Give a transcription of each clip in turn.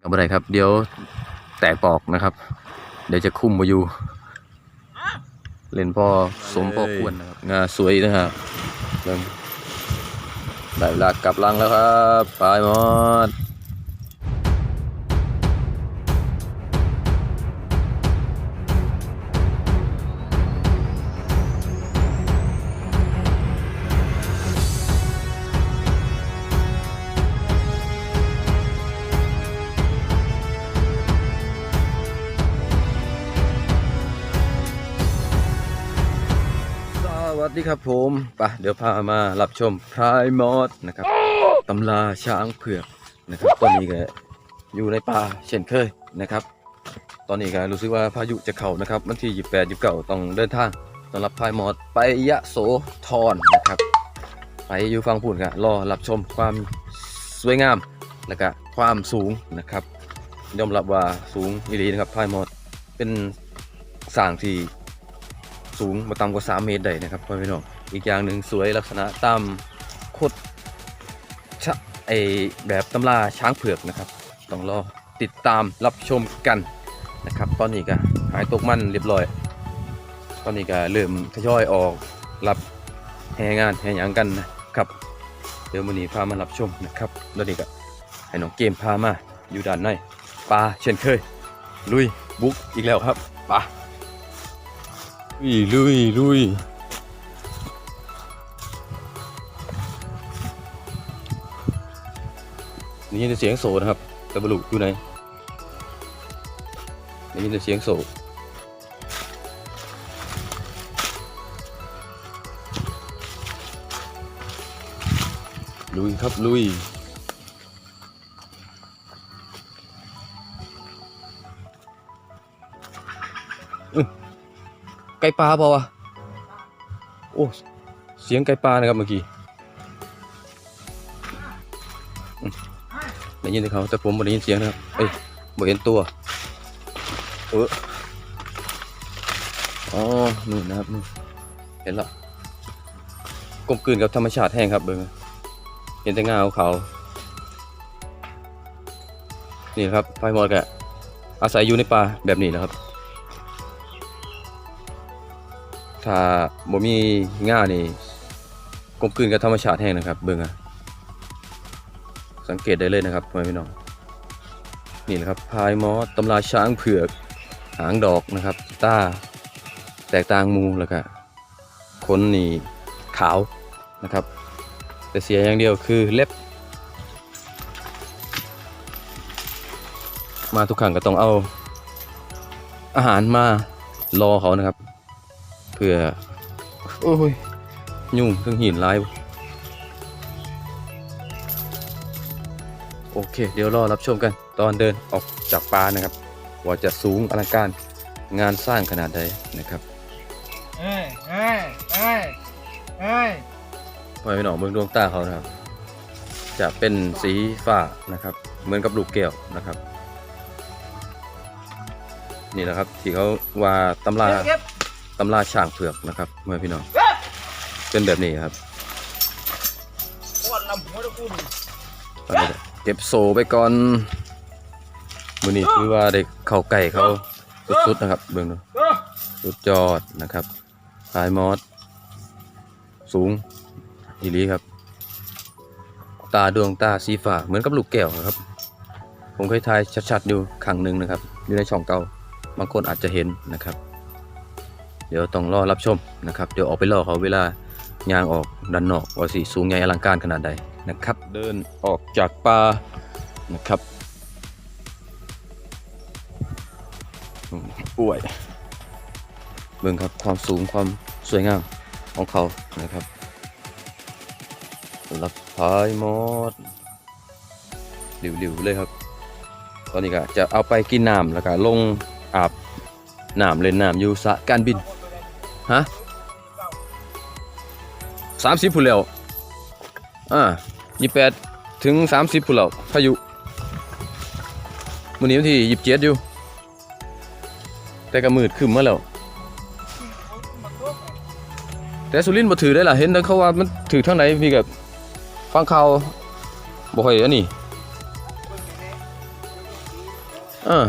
กับอะไรครับ เดี๋ยวแตกปอกนะครับ เดี๋ยวจะคุ้มมาอยู่ เล่นพ่อสมพ่อควรนะครับ งาสวยนะฮะได้เวลากลับลังแล้วครับ ไปหมด ดีครับผมไปเดี๋ยวพามารับชมพรายมอสนะครับตำราช้างเผือกนะครับตอนนี้ก็อยู่ในป่าเช่นเคยนะครับ ตอนนี้ก็รู้สึกว่าพายุจะเข้านะครับวันที่28 29ต้องเดินทางต้อนรับพรายมอสไปยะโสธรนะครับ ไปอยู่ฟังพูดกันรอรับชมความสวยงามและก็ความสูงนะครับยอมรับว่าสูงอีหลีนะครับพรายมอสเป็นสร้างที่ สูงมาต่ำกว่า 3 เมตรได้นะครับพ่อพี่น้องอีกอย่างหนึ่งสวยลักษณะตามโคดชะไอแบบตำราช้างเผือกนะครับ ต้องรอติดตามรับชมกันนะครับ ตอนนี้ก็หายตกมันเรียบร้อย ตอนนี้ก็เริ่มทยอยออกรับแห่งานแห่หยังกันนะครับเดี๋ยวมื้อนี้พามารับชมนะครับแล้วนี่ก็ให้น้องเกมพามาอยู่ด้านในปลาเช่นเคย ลุยบุกอีกแล้วครับปลา ลุยลุยลุยนี่ยินเสียงโสนะครับต่บลุอยู่ไหนได้ยินเสียงโสลุยครับลุย ไก่ปลาเปล่าวะโอ้เสียงไก่ปลานะครับเมื่อกี้อืมได้ยินแต่เขาแต่ผมไม่ได้ยินเสียงนะครับเอ้ยไม่เห็นตัวเอออ๋อนู่นนะครับนู่นเห็นและกลมกลืนกับธรรมชาติแห้งครับเบิ้งเห็นแต่งาเขานี่ครับไฟมอดกะอาศัยอยู่ในป่าแบบนี้นะครับ ถ้าบ่มีง่านี่กลมกลืนกับธรรมชาติแห้งนะครับ เบิ่งอะสังเกตได้เลยนะครับพ่อพี่น้องนี่แหละครับพายมอสตำราช้างเผือกหางดอกนะครับตาแตกต่างมูแล้วก็ขนนี่ขาวนะครับ แต่เสียอย่างเดียวคือเล็บ มาทุกครั้งก็ต้องเอาอาหารมารอเขานะครับ พื่อ โอ้ย ยุ่งเครื่องหินลาย โอเค เดี๋ยวรอรับชมกันตอนเดินออกจากป่านะครับ ว่าจะสูงอลังการงานสร้างขนาดใดนะครับเอ้ยเอ้ยเอ้ยเอ้ยพอไปหนองเมืองดวงตาเขานะครับ จะเป็นสีฟ้านะครับ เหมือนกับลูกแก้วนะครับ นี่แหละครับที่เขาว่าตำราเก็บ ตำราช่างเผือกนะครับเมื่อพี่น้องเป็นแบบนี้ครับเก็บโซไปก่อนมือนี้คือว่าได้เข้าไก่เขาสุดๆนะครับเบื้องดูสุดยอดนะครับสายมอสสูงอีลีครับ ตาดวงตาสีฟ้าเหมือนกับลูกแก้วครับ ผมเคยทายชัดๆอยู่ครั้งหนึ่งนะครับอยู่ในช่องเก่าบางคนอาจจะเห็นนะครับ เดี๋ยวต้องรอรับชมนะครับ เดี๋ยวออกไปรอเขาเวลายางออกดันนอกว่าสีสูงใหญ่อลังการขนาดใดนะครับ เดินออกจากป่านะครับอืมป่วยเบิ่งครับความสูงความสวยงามของเขานะครับรับพายมอดหลิวๆเลยครับ ตอนนี้ก็จะเอาไปกินน้ำแล้วก็ลงอาบน้ำเล่นน้ำอยู่สระการบิน ฮะสามสิบผู้นแล้วอ่ายี่แปดถึงสามสิบผู้นแล้วพายุวันนี้วันที่ยี่สิบเจ็ดอยู่ แต่ก็มืดขึ้นมาแล้ว แต่สุรินทร์บ่ถือได้ล่ะเห็นแต่เขาว่ามันถือทางไหนพี่กับฟังข่าวบ่ค่อยอันนี้เออ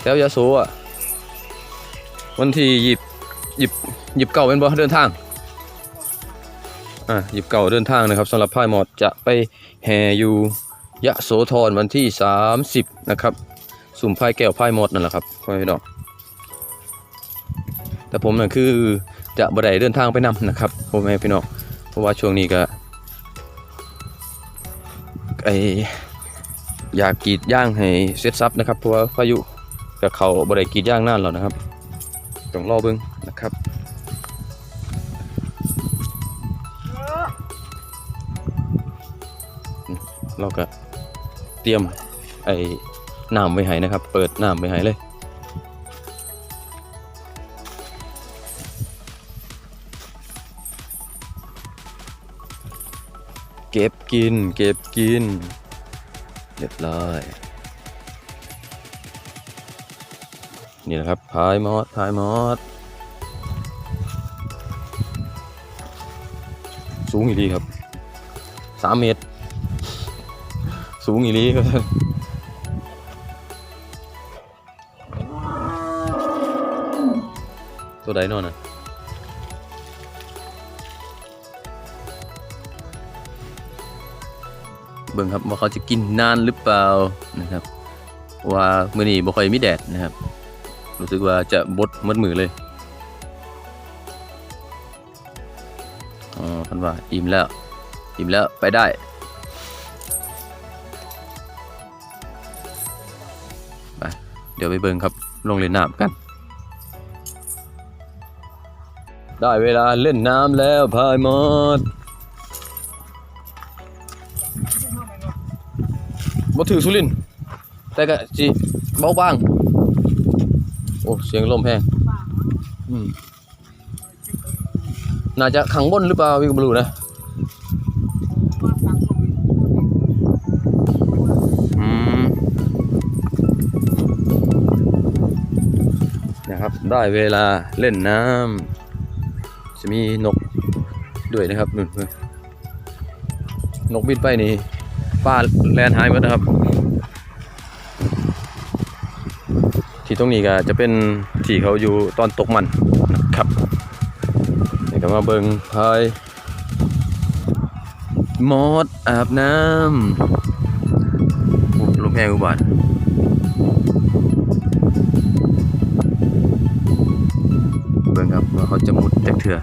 แถวยาโสอะวันที่ยิ บยิบยิบเก่าเป็นบ่เดินทางอะยิบเก่าเดินทางนะครับสำหรับพายมอดจะไปแห่อยู่ยะโสธรวันที่ 30 นะครับ สุ่มพายแก้วพายมอดนั่นแหละครับพ่อพี่น้องแต่ผมน่ะคือจะบ่ไดเดินทางไปนำนะครับพ่อแม่พี่น้องเพราะว่าช่วงนี้ก็ไออยากกีดย่างให้เสร็จสับนะครับเพราะว่าพายุกับเขาบ่ไดกีดย่างนานแล้วนะครับ ต้องรอเบิ่งนะครับเราก็เตรียมไอ้น้ำไว้ให้นะครับ เปิดน้ำไว้ให้เลยเก็บกิน เก็บกิน เรียบร้อย นี่นะครับพายมอดพายมอดสูงอีดีครับสามเมตร สูงอีหลีครับตัวใดนอนนะเบิ่งครับว่าเขาจะกินนานหรือเปล่านะครับ ว่ามื้อนี้บ่ค่อยมีแดดนะครับ รู้สึกว่าจะบดมัดมือเลย อ๋อคันว่าอิ่มแล้ว อิ่มแล้วไปได้ ไป เดี๋ยวไปเบิ่งครับ ลงเล่นน้ำกัน ได้เวลาเล่นน้ำแล้วพายมอดบ่ถือสุรินแต่ก็สิเบาบาง โอ้เสียงลมแพงอืมน่าจะขังบนหรือเปล่าพี่ก็ไม่รู้นะอืมนะครับ ได้เวลาเล่นน้ำจะมีนกด้วยนะครับนู่นนู่นนกบินไปนี่ป้าแลนหายหมดนะครับ ที่ตรงนี้ก็จะเป็นที่เขาอยู่ตอนตกมันนะครับนี่ก็มาเบิงพายมอดอาบน้ำลมแห้งอุบาทเบิ่งครับว่าเขาจะมุดจากเถื่อ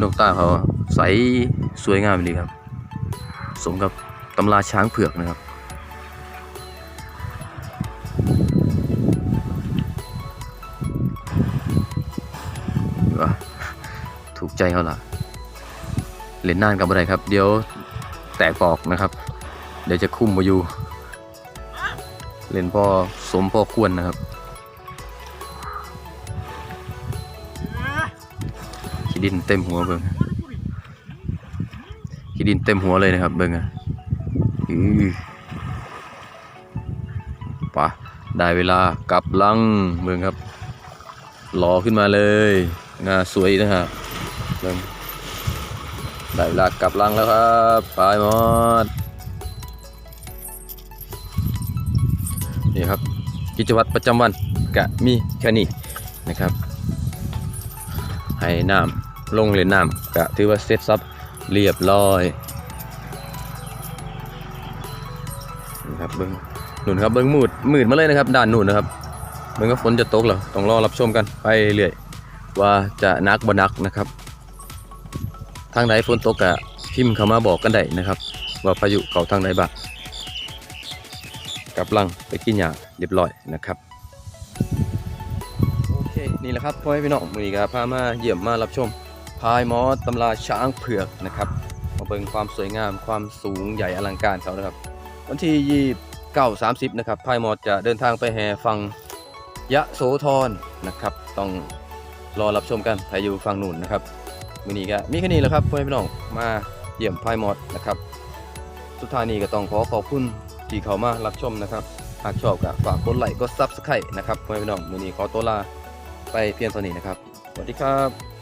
ดวงตาเขาใสสวยงามดีครับ สมกับตำราช้างเผือกนะครับ ใจเขาล่ะเล่นนานกับอะไรครับ เดี๋ยวแตกปอกนะครับ เดี๋ยวจะคุ้มมาอยู่ เล่นพ่อสมพ่อควรนะครับขี้ดินเต็มหัวเบิ่งขี้ดินเต็มหัวเลยนะครับเบิ่งอะอือปะได้เวลากลับลังเบิ่งครับรอขึ้นมาเลยงาสวยนะครับ เบิ่งได้เวลากลับลังแล้วครับปลายมอด นี่ครับ กิจวัตรประจำวันกะมีแค่นี้นะครับ ให้น้ำลงเล่นน้ำก็ถือว่าเสร็จสับเรียบร้อยนี่ครับเบิ้งนู่นครับเบิ้งมืดมืดมาเลยนะครับด่านหนู่นนะครับเบิ้งก็ฝนจะตกแล้วต้องรอรับชมกันไปเรื่อยว่าจะนักบ่นักนะครับ ทางไหนฝนตกกะพิมพ์เข้ามาบอกกันได้นะครับ ว่าพายุเขาทางไหนบ้างกำลังไปกินหญ้าเรียบร้อยนะครับโอเคนี่แหละครับพ่อแม่พี่น้องมือนี้ก็พามาเยี่ยมมารับชม พายมอสตำราช้างเผือกนะครับมาเบิ่งความสวยงามความสูงใหญ่อลังการเขานะครับ วันที่ยี่เก้าสามสิบนะครับพายมอสจะเดินทางไปแห่ฟังยะโสธรนะครับ ต้องรอรับชมกันใครอยู่ฟังนู่นนะครับ มือนี้ก็มีแค่นี้แหละครับพ่อนพี่น้องมาเยี่ยมพายมอดนะครับ สุดท้ายนี้ก็ต้องขอขอบคุณที่เขามารับชมนะครับหากชอบก็ฝากกดไลค์กดซับสไครต์นะครับพ่อนพี่น้องมือนี้ขอตัวลาไปเพียงเท่านี้นะครับสวัสดีครับ